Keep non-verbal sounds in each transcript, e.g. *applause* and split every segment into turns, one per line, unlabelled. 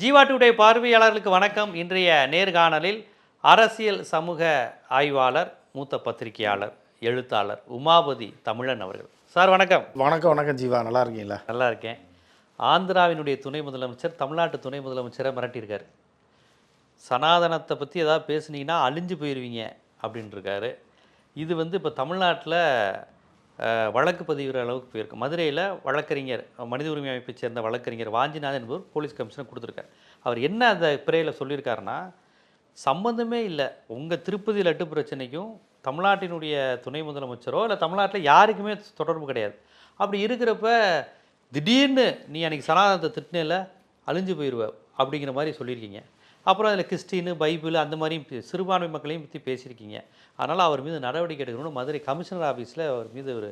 Jeeva today பார்வையாளர்களுக்கு வணக்கம். இன்றைய நேர்காணலில் அரசியல் சமூக ஆய்வாளர் மூத்த பத்திரிகையாளர் எழுத்தாளர் உமாபதி தமிழன் அவர்கள். சார் வணக்கம்.
வணக்கம் வணக்கம் ஜீவா. நல்லா இருக்கீங்களா?
நல்லா இருக்கேன். ஆந்திராவினுடைய துணை முதலமைச்சர் தமிழ்நாட்டு துணை முதலமைச்சரை மிரட்டியிருக்காரு. சனாதனத்தை பற்றி ஏதாவது பேசுனீங்கன்னா அழிஞ்சு போயிடுவீங்க அப்படின்னு இருக்காரு இது வந்து இப்போ தமிழ்நாட்டில் வழக்கு பதிவுற அளவுக்கு போயிருக்கு. மதுரையில் வழக்கறிஞர் மனித உரிமை அமைப்பை சேர்ந்த வழக்கறிஞர் வாஞ்சிநாதன் என்பவர் போலீஸ் கமிஷனர் கொடுத்துருக்கார். அவர் என்ன அந்த பிறையில் சொல்லியிருக்காருன்னா சம்பந்தமே இல்லை. உங்கள் திருப்பதி லட்டு பிரச்சனைக்கும் தமிழ்நாட்டினுடைய துணை முதலமைச்சரோ இல்லை தமிழ்நாட்டில் யாருக்குமே தொடர்பு கிடையாது. அப்படி இருக்கிறப்ப திடீர்னு நீ அன்றைக்கி சனாதனத்தை திட்டினில் அழிஞ்சு போயிடுவ அப்படிங்கிற மாதிரி சொல்லியிருக்கீங்க. அப்புறம் அதில் கிறிஸ்டின் பைபிள் அந்த மாதிரியும் சிறுபான்மை மக்களையும் பற்றி பேசியிருக்கீங்க. அதனால் அவர் மீது நடவடிக்கை எடுக்கணும்னு மதுரை கமிஷனர் ஆஃபீஸில் அவர் மீது ஒரு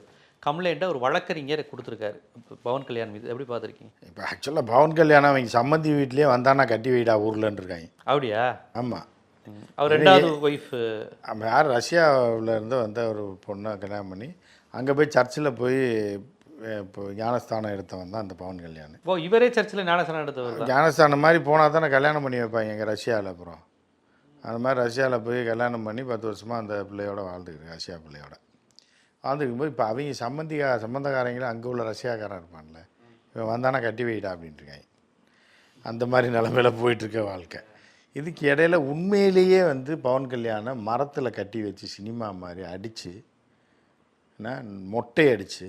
கம்ப்ளைண்ட்டை ஒரு வழக்கறிஞர் கொடுத்துருக்காரு. பவன் கல்யாண் மீது. எப்படி பார்த்துருக்கீங்க?
இப்போ ஆக்சுவலாக பவன் கல்யாணம் அவங்க சம்மந்தி வீட்லேயே வந்தானா கட்டி வைடா ஊர்லன்னு இருக்காங்க
அப்படியா
ஆமாம்
அவர் ரெண்டாவது ஒய்ஃப்
யார்? ரஷ்யாவில் இருந்து வந்த ஒரு பொண்ணை கல்யாணம் பண்ணி அங்கே போய் சர்ச்சில் போய் இப்போ ஞானஸ்தானம் எடுத்தவன் தான் அந்த பவன் கல்யாணம்
ஓ இவரே சர்ச்சில் ஞானசனம் எடுத்தவர் தான்.
ஞானஸ்தானம் மாதிரி போனால் தானே கல்யாணம் பண்ணி வைப்பாங்க எங்கள் ரஷ்யாவில் அப்புறம். அந்த மாதிரி ரஷ்யாவில் போய் கல்யாணம் பண்ணி பத்து வருஷமாக அந்த பிள்ளையோட வாழ்ந்துருக்கு ரஷ்யா பிள்ளையோட. வாழ்ந்துருக்கும் போது இப்போ அவங்க சம்மந்திகா சம்மந்தக்காரங்களும் அங்கே உள்ள ரஷ்யாக்காரன் இருப்பான்ல. இவன் வந்தானா கட்டி வைடா அப்படின்ட்டு இருக்காங்க அந்த மாதிரி நிலமையில போயிட்டுருக்க வாழ்க்கை. இதுக்கு இடையில உண்மையிலேயே வந்து பவன் கல்யாணம் மரத்தில் கட்டி வச்சு சினிமா மாதிரி அடித்து என்ன மொட்டை அடித்து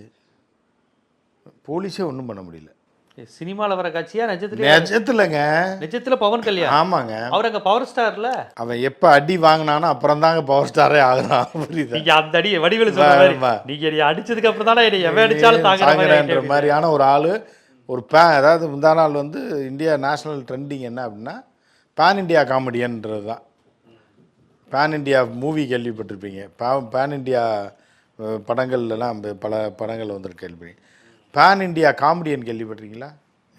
போலீஸே ஒன்றும் பண்ண முடியல.
சினிமாவில் வர காட்சியா? நிஜத்துல
நிஜத்துலங்க.
நிஜத்துல பவன் கல்யாண்.
ஆமாங்க.
அவர் அங்க பவர் ஸ்டார்ல
அவன் எப்போ அடி வாங்கினானோ அப்புறம் தாங்க பவர் ஸ்டாரே ஆகுறான். புரியுதா?
நீங்க அந்த அடி வடிவேலு சொன்ன. நீங்க என்னை அடிச்சதுக்கு அப்புறம் தானே என்னை எவன் அடிச்சாலும் தாங்குற மாதிரி
சாங்கரன்ற
ஆயிட்டே
மாதிரியான ஒரு ஆள் ஒரு பே அதாவது முந்தா நாள் வந்து இந்தியா நேஷனல் ட்ரெண்டிங் என்ன அப்படின்னா பேன் இண்டியா காமெடியன்றது தான். பேன் இண்டியா மூவி கேள்விப்பட்டிருப்பீங்க. பா பேன் இண்டியா படங்கள்லாம் பல படங்கள் வந்துருக்கு கேள்வி பேன் இண்டியா காமெடியன் கேள்விப்பட்டிருக்கீங்களா?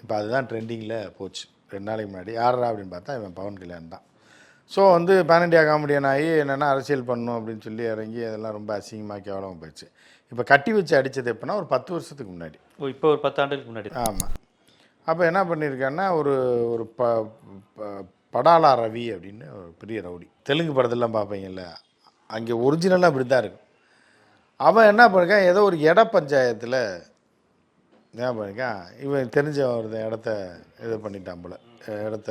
இப்போ அதுதான் ட்ரெண்டிங்கில் போச்சு. ரெண்டு நாளைக்கு முன்னாடி. யாரா அப்படின்னு பார்த்தா இவன் பவன் கல்யாண் தான். ஸோ வந்து பேன் இண்டியா காமெடியன் ஆகி என்னென்னா அரசியல் பண்ணணும் அப்படின்னு சொல்லி இறங்கி அதெல்லாம் ரொம்ப அசிங்கமாக கேவலமாக போயிடுச்சு. இப்போ கட்டி வச்சு அடித்தது எப்போனா ஒரு பத்து வருஷத்துக்கு முன்னாடி.
ஓ இப்போ ஒரு பத்தாண்டுக்கு முன்னாடி.
ஆமாம் அப்போ என்ன பண்ணியிருக்கான்னா ஒரு ஒரு ப படாலா ரவி அப்படின்னு ஒரு பெரிய ரவுடி. தெலுங்கு படத்தெல்லாம் பார்ப்பீங்கல்ல அங்கே ஒரிஜினலாக அப்படி தான் இருக்கும் அவன் என்ன பண்ணிருக்கான் ஏதோ ஒரு இட பஞ்சாயத்தில் என்ன பண்ணிருக்கான் இவன் தெரிஞ்ச ஒரு இடத்த இது பண்ணிட்டான் போல. இடத்த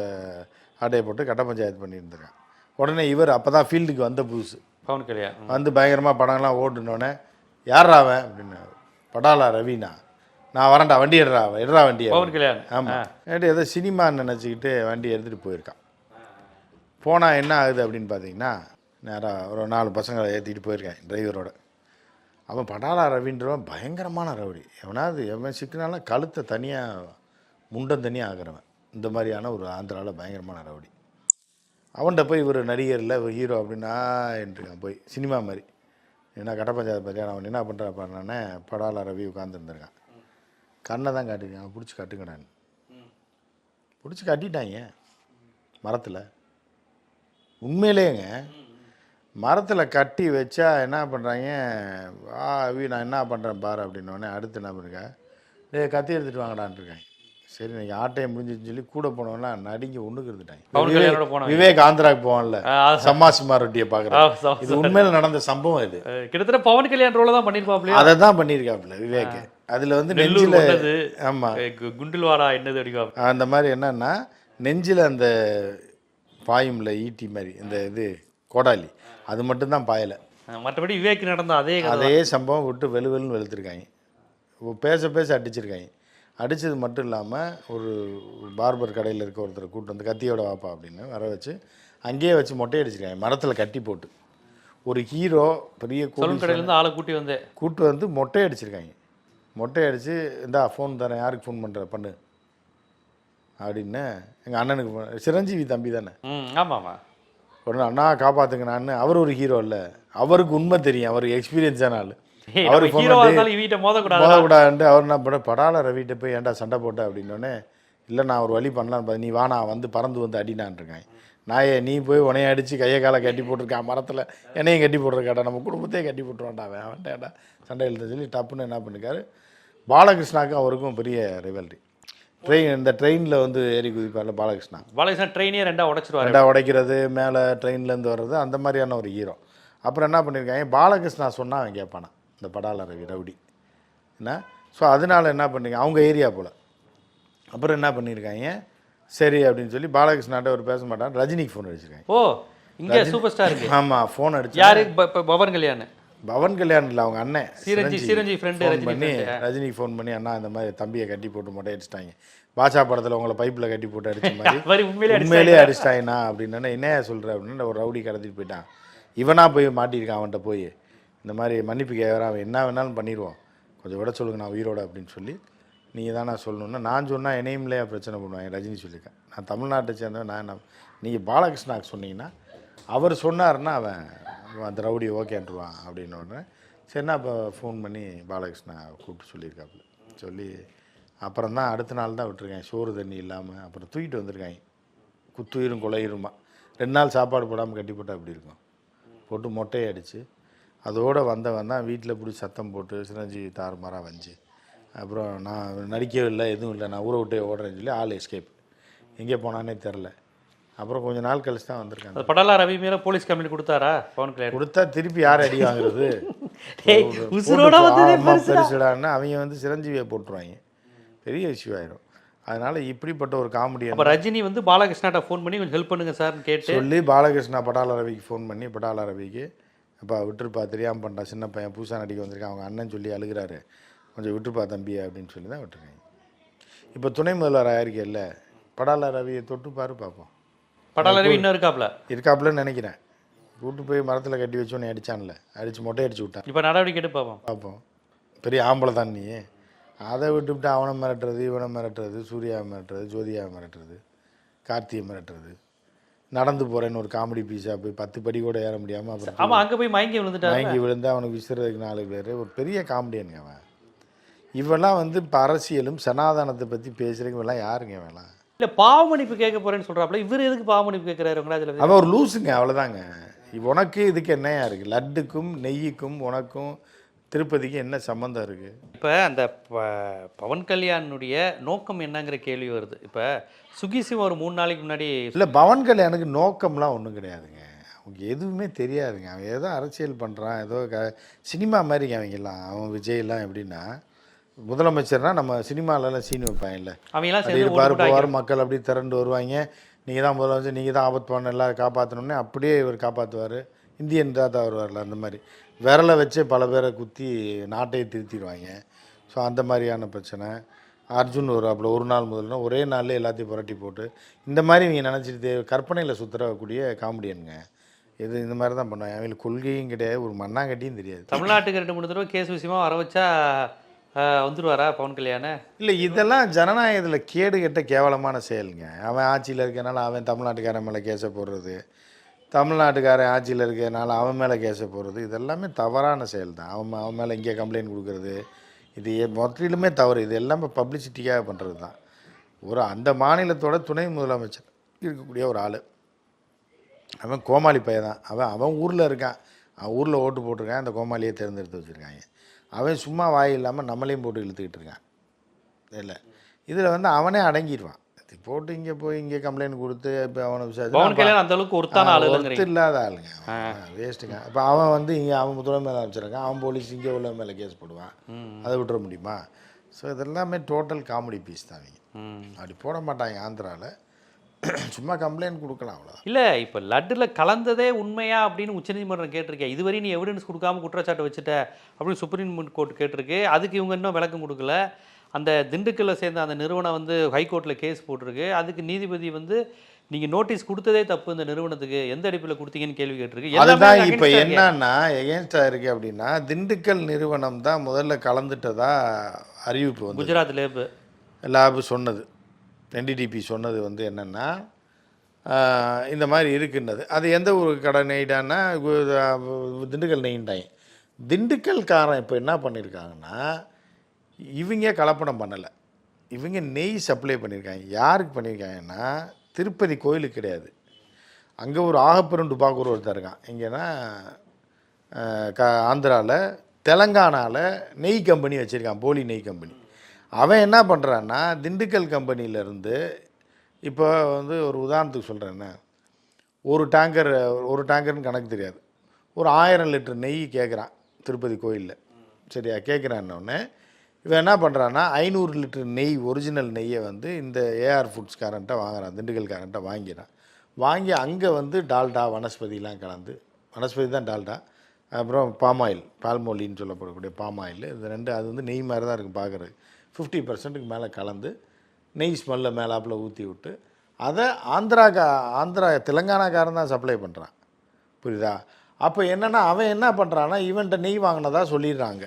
ஆட்டையை போட்டு கட்ட பஞ்சாயத்து பண்ணியிருந்திருக்கான். உடனே இவர் அப்போ தான் ஃபீல்டுக்கு வந்த புதுசு.
பவன் கல்யாண்.
வந்து பயங்கரமாக படம்லாம் ஓட்டுனோடனே யாரா அவன்? அப்படின்னு படாலா ரவினா. நான் வரேன்டா வண்டி எடுறா எடுறா வண்டி
பவன் கல்யாண்.
ஆமாம் ஏதோ சினிமான்னு நினச்சிக்கிட்டு வண்டி எடுத்துகிட்டு போயிருக்கான். போனால் என்ன ஆகுது அப்படின்னு பார்த்தீங்கன்னா நேராக ஒரு நாலு பசங்களை ஏற்றிட்டு போயிருக்கேன் டிரைவரோட அவன் படாலா ரவின்றவன் பயங்கரமான ரவுடி. எவனாவது எவன் சிக்கினாலும் கழுத்தை தனியாக முண்டம் தனியாக ஆகிறவன் இந்த மாதிரியான ஒரு ஆந்திராவில் பயங்கரமான ரவுடி. அவன்கிட்ட போய் இவர் நடிகரில் ஒரு ஹீரோ அப்படின்னா இருக்கான் போய். சினிமா மாதிரி. என்ன கட்ட பஞ்சாயத்து அவன் என்ன பண்ணுறா பண்ணானே படாலா ரவி உட்காந்துருந்துருக்கான் கண்ணை தான் காட்டிருக்கான் பிடிச்சி காட்டுங்கடான்னு பிடிச்சி கட்டிட்டாங்க மரத்தில். உண்மையிலேங்க மரத்தில் கட்டி வச்சா என்ன பண்ணுறாங்க வா அவி நான் என்ன பண்ணுறேன் பாரு அப்படின்னோடனே அடுத்து என்ன பண்ணுங்க டேய் கத்தி எடுத்துகிட்டு வாங்கடான்னு இருக்காங்க. சரி நீங்கள் ஆட்டையை முடிஞ்சுன்னு சொல்லி கூட போனவனா நடிங்க ஒன்றுக்கு இருந்துட்டாங்க. விவேக் ஆந்திராக்கு போவான்ல.
ஆ,
சம்மா சுமார் ரொட்டியை
ஆ,
பார்க்குறேன் இது உண்மையில் நடந்த சம்பவம் இது.
கிட்டத்தட்ட பவன் கல்யாண் ரோல தான் பண்ணிருப்பாப்லையா
அதை தான் பண்ணியிருக்காப்புல விவேக். அதில் வந்து நெஞ்சில் ஆமாம்
குண்டில்வாடா என்னது அடிப்பா
அந்த மாதிரி என்னன்னா நெஞ்சில் அந்த பாயும்ல ஈட்டி மாதிரி இந்த இது கோடாலி. அது மட்டும்தான் பாயலை.
மற்றபடி விவேக் நடந்த அதே
அதே சம்பவம் விட்டு வெளு வெளுன்னு வெளுத்துருக்காங்க. பேச பேச அடிச்சிருக்காங்க. அடித்தது மட்டும் இல்லாமல் ஒரு பார்பர் கடையில் இருக்க ஒருத்தரை கூட்டு வந்து கத்தியோட வாப்பா அப்படின்னு வர வச்சு அங்கேயே வச்சு மொட்டை அடிச்சிருக்காங்க. மரத்தில் கட்டி போட்டு. ஒரு ஹீரோ பெரிய
சலூன்
கோடீஸ்வரன்
கடையில இருந்து ஆளை கூட்டி வந்தேன்
கூட்டு வந்து மொட்டை அடிச்சிருக்காங்க. மொட்டை அடித்து இந்தா ஃபோன் தரேன். யாருக்கு ஃபோன் பண்ணுற பண்ணு. அப்படின்னு எங்கள் அண்ணனுக்கு சிரஞ்சீவி தம்பி தானே?
ம் ஆமா ஆமா
உடனே அண்ணா காப்பாற்றுங்க நான் அவர் ஒரு ஹீரோ இல்லை. அவருக்கு உண்மை தெரியும். அவருக்கு எக்ஸ்பீரியன்ஸான ஆள். அவரு
நம்ம
phone
ஹீரோவா
பண்ணி-
இருந்தாலும் இவகிட்ட மோதக்கூடாது
போகக்கூடாதுன்ட்டு அவர் என்ன பண்ண படால ரவிட்ட போய் ஏன்டா சண்டை போட்ட? அப்படின்னோடனே இல்லை நான் ஒரு வழி பண்ணலாம் பாரு, நீ வானா வந்து பறந்து வந்து அடினான் இருக்கேன். நாயே நீ போய் உனைய அடித்து கையை காலை கட்டி போட்டிருக்கான் மரத்தில் என்னையும் கட்டி போட்டிருக்காடா? நம்ம குடும்பத்தையே கட்டி போட்டுருவான்டா அவன். அவன்டா சண்டை எழுத சொல்லி டப்புன்னு என்ன பண்ணிருக்காரு? பாலகிருஷ்ணாவுக்கும் அவருக்கும் பெரிய ரிவல்ரி ட்ரெயின் இந்த ட்ரெயினில் வந்து ஏறி குதிப்பார்ல பாலகிருஷ்ணா.
பாலகிருஷ்ணன் ட்ரெயினே ரெண்டா உடைச்சிருவாரு.
ரெண்டா உடைக்கிறது மேலே ட்ரெயின்லேருந்து வர்றது அந்த மாதிரியான ஒரு ஹீரோ அப்புறம் என்ன பண்ணியிருக்காங்க பாலகிருஷ்ணா சொன்னால் அவன் கேட்பானா இந்த படால ரவி ரவுடி. என்ன? ஸோ அதனால என்ன பண்ணீங்க அவங்க ஏரியா போல். அப்புறம் என்ன பண்ணியிருக்காங்க சரி அப்படின்னு சொல்லி பாலகிருஷ்ணாட்ட ஒரு பேச மாட்டான் ரஜினிக்கு ஃபோன் அடிச்சிருக்காங்க.
ஓ இங்க சூப்பர் ஸ்டாருக்கு
ஆமாம் ஃபோன் அடிச்சு
யாரு? பவன் கல்யாண்.
பவன் கல்யாண் இல்லை அவங்க அண்ணன்
சிரஞ்சி சிரஞ்சி ஃப்ரெண்டு
பண்ணி. ரஜினிக்கு ஃபோன் பண்ணி அண்ணா இந்த மாதிரி தம்பியை கட்டி போட்டு மொட்டை அடிச்சிட்டாங்க பாஷா படத்தில் உங்களை பைப்பில் கட்டி போட்டு அடிச்ச மாதிரி *laughs*
மாதிரி உண்மையிலே
உண்மையிலேயே அடிச்சிட்டாங்கண்ணா அப்படின்னு என்னையா சொல்கிற அப்படின்னு ஒரு ரவுடி கடத்திட்டு போயிட்டான். இவனா போய் மாட்டியிருக்கான் அவன்கிட்ட போய். இந்த மாதிரி மன்னிப்பு கேட்குறான் அவன் என்ன வேணாலும் பண்ணிடுவான் கொஞ்சம் விட சொல்லுங்க நான் உயிரோட அப்படின்னு சொல்லி நீங்கள் தான் நான் சொல்லணும்னா நான் சொன்னால் என்னையும்லையா பிரச்சனை பண்ணுவாங்க ரஜினி சொல்லியிருக்கேன். நான் தமிழ்நாட்டை சேர்ந்தவன் நான் என்ன நீங்கள் பாலகிருஷ்ணாக்கு சொன்னீங்கன்னா அவர் சொன்னாருன்னா அவன் அவன் அந்த ரவுடி ஓகேன்ட்டுருவான் அப்படின்னு சரி சரிண்ணா அப்போ ஃபோன் பண்ணி பாலகிருஷ்ணா கூப்பிட்டு சொல்லியிருக்காப்புல. சொல்லி அப்புறம் தான் அடுத்த நாள் தான் விட்டுருக்கேன். சோறு தண்ணி இல்லாமல் அப்புறம் தூக்கிட்டு வந்திருக்காங்க குத்துயிரும் குலையிருமா. ரெண்டு நாள் சாப்பாடு போடாமல் கட்டி போட்டால் எப்படி இருக்கும்? போட்டு மொட்டையை அடித்து அதோடு வந்தவன் தான் வீட்டில் பிடிச்சி சத்தம் போட்டு சிரஞ்சீவி தாறுமாறாக வந்துச்சு அப்புறம் நான் நடிக்கவே இல்லை எதுவும் இல்லை. நான் ஊரை விட்டு ஓடுறேன்னு சொல்லி ஆள் எஸ்கேப் எங்கே போனானே தெரில. அப்புறம் கொஞ்ச நாள் கழிச்சு தான் வந்திருக்காங்க.
படாலா ரவி மேல போலீஸ் கம்ப்ளைண்ட் கொடுத்தாரா? பவன் கல்யாண்
கொடுத்தா திருப்பி யார் அடி வாங்குறது. *laughs* பெருசுடான்னு அவங்க வந்து சிரஞ்சீவியை போட்டுருவாங்க. பெரிய இஷ்யூ ஆயிரும். அதனால இப்படிப்பட்ட ஒரு காமெடி
அப்ப ரஜினி வந்து பாலகிருஷ்ணாட்ட ஃபோன் பண்ணி கொஞ்சம் ஹெல்ப் பண்ணுங்க சார்னு கேட்டு
சொல்லி பாலகிருஷ்ணா படால ரவிக்கு ஃபோன் பண்ணி படால ரவிக்கு அப்பா விட்டுருப்பா தெரியாமல் பண்ணிட்டா சின்ன பையன் புதுசாக நடிக்க வந்திருக்கான் அவங்க அண்ணன் சொல்லி அழுகிறாரு. கொஞ்சம் விட்டுருப்பா தம்பி அப்படின்னு சொல்லி தான் விட்டுருக்காங்க. இப்போ துணை முதல்வர் ஆயிருக்கே இல்லை படால ரவியை தொட்டு பாரு பார்ப்போம்
படாலா ரவி இன்னும் இருக்காப்ல?
இருக்காப்புலன்னு நினைக்கிறேன். கூட்டு போய் மரத்தில் கட்டி வச்சோன்னு அடிச்சான்ல. அடித்து மொட்டை அடிச்சு விட்டான்.
இப்ப நடவடிக்கை எடுத்து பார்ப்போம்.
பெரிய ஆம்பளை தான் நீ. அதை விட்டுவிட்டு அவனை மிரட்டுறது இவனை மிரட்டுறது சூர்யாவை மிரட்டுறது ஜோதியாவை மிரட்டுறது கார்த்தியை மிரட்டுறது. நடந்து போகிறேன்னு ஒரு காமெடி பீஸாக போய் பத்து படி கூட ஏற முடியாமல் அப்புறம்
ஆமா அங்க போய் மயங்கி விழுந்துட்டாரு
வாங்கி விழுந்து அவனுக்கு விசுறதுக்கு நாலு பேர். ஒரு பெரிய காமெடியனுங்க அவன். இவெல்லாம் வந்து இப்போ அரசியலும் சனாதனத்தை பற்றி பேசுகிறதுக்கு இவெல்லாம் யாருங்க இவெல்லாம்?
இல்ல பாவமன்னிப்பு கேட்க போறேன்னு சொல்றாப்ல இவர் எதுக்கு பாவமன்னிப்பு கேட்கிறாரு வெங்கடாஜல
அவன் ஒரு லூசுங்க அவ்வளோதாங்க உனக்கு இதுக்கு என்னையா இருக்குது லட்டுக்கும் நெய்யுக்கும் உனக்கும் திருப்பதிக்கு என்ன சம்மந்தம் இருக்குது
இப்போ அந்த ப- பவன் கல்யாணுடைய நோக்கம் என்னங்கிற கேள்வி வருது. இப்போ சுகிசிவம் ஒரு மூணு நாளைக்கு முன்னாடி
இல்லை பவன் கல்யாணுக்கு நோக்கம்லாம் ஒன்றும் கிடையாதுங்க. அவங்க எதுவுமே தெரியாதுங்க. அவன் ஏதோ அரசியல் பண்ணுறான் ஏதோ க சினிமா மாதிரிங்க அவங்கெல்லாம் அவன் விஜய்லாம் எப்படின்னா முதலமைச்சர்னா நம்ம சினிமாலலாம் சீன் வைப்பாங்கல்ல.
அவங்க எல்லாம்
அப்படி
சேர்ந்து
போவார் மக்கள் அப்படி திரண்டு வருவாங்க. நீங்கள் தான் முதலமைச்சர் நீங்கள் தான் ஆபத்து பண்ண எல்லாரும் காப்பாற்றணுன்னே அப்படியே இவர் காப்பாற்றுவார் இந்தியன் தாத்தா வருவார்ல அந்த மாதிரி. விரலை வச்சே பல பேரை குத்தி நாட்டையே திருத்திடுவாங்க. ஸோ அந்த மாதிரியான பிரச்சனை. அர்ஜுன் வருவாப்புல ஒரு நாள் முதல்னா ஒரே நாள்ல எல்லாத்தையும் புரட்டி போட்டு இந்த மாதிரி நீங்கள் நினச்சிட்டு கற்பனையில் சுற்றுறக்கூடிய காமெடியனுங்க. இது இந்த மாதிரி தான் பண்ணுவாங்க. அவங்களுக்கு கொள்கையும் கிடையாது ஒரு மண்ணாங்கட்டியும் தெரியாது.
தமிழ்நாட்டுக்கு ரெண்டு மூணு தடவை கேஸ் விஷயமா வர வச்சா வந்துருவாரா பவன் கல்யாண?
இல்லை இதெல்லாம் ஜனநாயகத்தில் கேடு கெட்ட கேவலமான செயலுங்க. அவன் ஆட்சியில் இருக்கனால அவன் தமிழ்நாட்டுக்காரன் மேலே கேஸை போடுறது. தமிழ்நாட்டுக்காரன் ஆட்சியில் இருக்கிறனால அவன் மேலே கேஸை போடுறது. இதெல்லாமே தவறான செயல் தான் அவன் அவன் மேலே இங்கே கம்ப்ளைண்ட் கொடுக்குறது. இது எ- முற்றிலுமே தவறு. இது எல்லாமே பப்ளிசிட்டிக்காக பண்ணுறது தான் ஒரு அந்த மாநிலத்தோட துணை முதலமைச்சர் இருக்கக்கூடிய ஒரு ஆள். அவன் கோமாளி பையன் தான் அவன் அவன் ஊரில் இருக்கான். ஊரில் ஓட்டு போட்டிருக்கான் அந்த கோமாளியை தேர்ந்தெடுத்து வச்சுருக்காங்க. அவன் சும்மா வாய் இல்லாமல் நம்மளையும் போட்டு இழுத்துக்கிட்டு இருக்கான். இல்லை. இதில் வந்து அவனே அடங்கிடுவான் போட்டு இங்கே போய் இங்கே கம்ப்ளைண்ட் கொடுத்து இப்போ அவனை
அந்த அளவுக்கு
ஒருத்தர் இல்லாத ஆளுங்க. வேஸ்ட்டுங்க இப்போ அவன் வந்து இங்கே அவன் முதல்ல மேலே வச்சுருக்கான் அவன் போலீஸ் இங்கே உள்ள மேலே கேஸ் போடுவான். அதை விட்டுற முடியுமா? ஸோ இதெல்லாமே டோட்டல் காமெடி பீஸ் தான் அவங்க. அப்படி போட மாட்டாங்க ஆந்திராவில் *clears throat* சும்மா கம்ப்ளைண்ட் கொடுக்கலாம் அவ்வளோதான்
இல்ல இப்ப லட்டுல கலந்ததே உண்மையா அப்படின்னு உச்சநீதிமன்றம் கேட்டிருக்கேன் இதுவரை நீ எவிடன்ஸ் கொடுக்காம குற்றச்சாட்டு வச்சுட்ட அப்படின்னு சுப்ரீம் கோர்ட் கேட்டிருக்கு. அதுக்கு இவங்க இன்னும் விளக்கம் கொடுக்கல. அந்த திண்டுக்கல்ல சேர்ந்த அந்த நிறுவனம் வந்து ஹைகோர்ட்டில் கேஸ் போட்டிருக்கு. அதுக்கு நீதிபதி வந்து நீங்க நோட்டீஸ் கொடுத்ததே தப்பு இந்த நிறுவனத்துக்கு. எந்த அடிப்பில் கொடுத்தீங்கன்னு கேள்வி கேட்டிருக்கு.
அதுதான் இப்போ. என்னன்னா எகேன்ஸ்டாக இருக்கு அப்படின்னா திண்டுக்கல் நிறுவனம் தான் முதல்ல கலந்துட்டதா அறிவிப்பு வந்து
குஜராத் லேபு.
லேபு சொன்னது. என்டிடிபி சொன்னது வந்து என்னென்னா இந்த மாதிரி இருக்குன்றது. அது எந்த ஒரு கடை நெய்டான்னா திண்டுக்கல் நெய்ண்டாங்க திண்டுக்கல்காரன் இப்போ என்ன பண்ணியிருக்காங்கன்னா இவங்க கலப்படம் பண்ணலை. இவங்க நெய் சப்ளை பண்ணியிருக்காங்க யாருக்கு பண்ணியிருக்காங்கன்னா திருப்பதி கோயிலுக்கு கிடையாது. அங்கே ஒரு ஆகப்பெரும் டுபாக்கூர் ஒருத்தர் இருக்கான். இங்கேன்னா க ஆந்திராவில் தெலங்கானாவில் நெய் கம்பெனி வச்சுருக்கான் போலி நெய் கம்பெனி. அவன் என்ன பண்ணுறான்னா திண்டுக்கல் கம்பெனியிலேருந்து இப்போ வந்து ஒரு உதாரணத்துக்கு சொல்கிறேன்னா ஒரு டேங்கர் ஒரு டேங்கர்னு கணக்கு தெரியாது. ஒரு ஆயிரம் லிட்டர் நெய் கேட்குறான் திருப்பதி கோயிலில். சரியா? கேட்குறான்னொன்னே இவன் என்ன பண்ணுறான்னா ஐநூறு லிட்டர் நெய் ஒரிஜினல் நெய்யை வந்து இந்த ஏஆர் ஃபுட்ஸ் ஃபுட்ஸ்காரன்ட்ட வாங்குறான் திண்டுக்கல் திண்டுக்கல்காரன்ட்ட வாங்கிறான் வாங்கி அங்கே வந்து டால்டா வனஸ்பதிலாம் கலந்து வனஸ்பதி தான் டால்டா அப்புறம் பாமாயில் பால்மொலின்னு சொல்லப்படக்கூடிய பாமாயில் இது ரெண்டு அது வந்து நெய் மாதிரி தான் இருக்கும் பார்க்குறது ஃபிஃப்டி பர்சன்ட்டுக்கு மேலே கலந்து நெய் ஸ்மெல்ல மேலாப்பில் ஊற்றி விட்டு அதை ஆந்திரா கா ஆந்திரா தெலுங்கானாக்காரன் தான் சப்ளை பண்ணுறான் புரியுதா? அப்போ என்னென்னா அவன் என்ன பண்ணுறான்னா இவன்ட்ட நெய் வாங்கினதா சொல்லிடுறாங்க.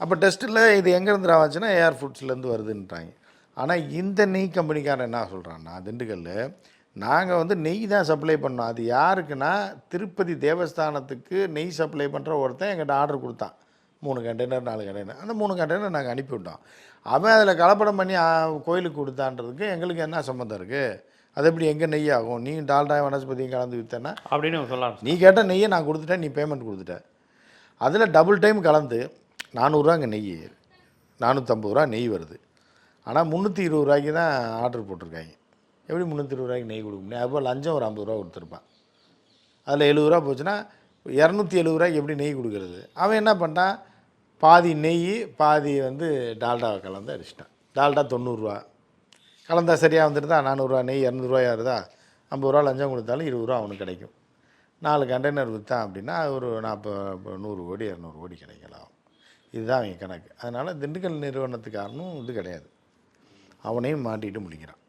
அப்போ டெஸ்ட்டில் இது எங்கேருந்து ஆச்சுன்னா ஏஆர் ஃபுட்ஸ்லேருந்து வருதுன்றாங்க. ஆனால் இந்த நெய் கம்பெனிக்காரன் என்ன சொல்கிறான்னா திண்டுக்கல் நாங்கள் வந்து நெய் தான் சப்ளை பண்ணோம். அது யாருக்குன்னா திருப்பதி தேவஸ்தானத்துக்கு நெய் சப்ளை பண்ணுற ஒருத்தன் எங்கிட்ட ஆர்டர் கொடுத்தான். மூணு கண்டெய்னர் நாலு கண்டெய்னர் அந்த மூணு கண்டெய்னர் நாங்கள் அனுப்பிவிட்டோம். அவன் அதில் கலப்படம் பண்ணி கோயிலுக்கு கொடுத்தான்றதுக்கு எங்களுக்கு என்ன சம்மந்தம் இருக்குது அது எப்படி எங்கே நெய் ஆகும் நீ டால்டா வனஸ்பதியும் கலந்து விற்றேன்னா
அப்படின்னு சொல்லலாம்
நீ கேட்ட நெய்யை நான் கொடுத்துட்டேன் நீ பேமெண்ட் கொடுத்துட்ட. அதில் டபுள் டைம் கலந்து நானூறுரூவாங்க நெய் நானூற்றம்பது ரூபா நெய் வருது. ஆனால் முந்நூற்றி இருபது ரூபாய்க்கு தான் ஆர்டர் போட்டிருக்காங்க. எப்படி முந்நூற்றி இருபது ரூபாய்க்கு நெய் கொடுக்க முடியும்? அப்போ லஞ்சம் ஒரு ஐம்பது ரூபா கொடுத்துருப்பான். அதில் எழுபது ரூபா போச்சுன்னா இரநூத்தி எழுபது ரூபாய்க்கு எப்படி நெய் கொடுக்கறது? அவன் என்ன பண்ணிட்டான்? பாதி நெய் பாதி வந்து டால்டாவை கலந்து அடிச்சிட்டான். டால்டா தொண்ணூறுரூவா. கலந்தா சரியாக வந்துடுதா நானூறுரூவா நெய் இரநூறுவாயா இருந்தா ஐம்பது ரூபா லஞ்சம் கொடுத்தாலும் இருபது ரூபா அவனுக்கு கிடைக்கும். நாலு கண்டெய்னர் விற்றான் அப்படின்னா ஒரு நாற்பது நூறு கோடி இரநூறு கோடி கிடைக்கலாம். இதுதான் அவங்க கணக்கு. அதனால் திண்டுக்கல் நிறுவனத்துக்காரனும் இது கிடையாது. அவனையும் மாட்டிட்டு முடிக்கிறான்.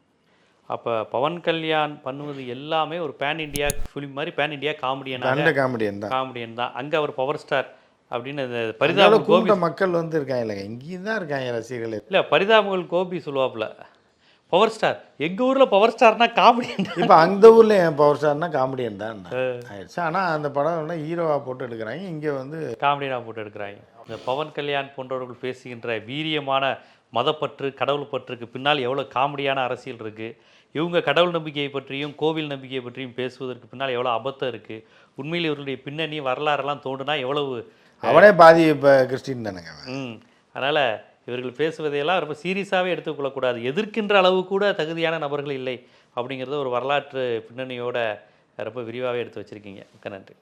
அப்போ பவன் கல்யாண் பண்ணுவது எல்லாமே ஒரு பேன் இண்டியா ஃபிலிம் மாதிரி பேன் இண்டியா காமெடியனாக
கண்ட காமெடியன் தான்.
காமெடியன் தான். அங்கே அவர் பவர் ஸ்டார் அப்படின்னு
பரிதாப
பரிதாபம் கோபி
மக்கள் வந்து இருக்காங்க. இல்லைங்க இங்கேயும் தான் இருக்காங்க ரசிகர்கள்
இல்லை பரிதாபங்கள் கோபி சொல்லுவாப்புல. பவர் ஸ்டார் எங்கள் ஊரில் பவர் ஸ்டார்னா காமெடியன்
இப்போ அந்த ஊரில் என் பவர் ஸ்டார்னா காமெடியன் தான்? ஆயிடுச்சு. ஆனால் அந்த படம் ஹீரோவாக போட்டு எடுக்கிறாங்க. இங்கே வந்து
காமெடியாக போட்டு எடுக்கிறாங்க. இந்த பவன் கல்யாண் போன்றவர்கள் பேசுகின்ற வீரியமான மதப்பற்று கடவுள் பற்றுக்கு பின்னால் எவ்வளோ காமெடியான அரசியல் இருக்குது இவங்க கடவுள் நம்பிக்கையை பற்றியும் கோவில் நம்பிக்கையை பற்றியும் பேசுவதற்கு பின்னால் எவ்வளோ அபத்தம் இருக்குது உண்மையில் இவர்களுடைய பின்னணி வரலாறெல்லாம் தோண்டுனா எவ்வளவு
அவனே பாதி இப்போ கிறிஸ்டின் தானேங்க
ம். அதனால் இவர்கள் பேசுவதையெல்லாம் ரொம்ப சீரியஸாகவே எடுத்துக்கொள்ளக்கூடாது. எதிர்க்கின்ற அளவு கூட தகுதியான நபர்கள் இல்லை அப்படிங்கிறத ஒரு வரலாற்று பின்னணியோட ரொம்ப விரிவாகவே எடுத்து வச்சுருக்கீங்க. மிக்க நன்றி.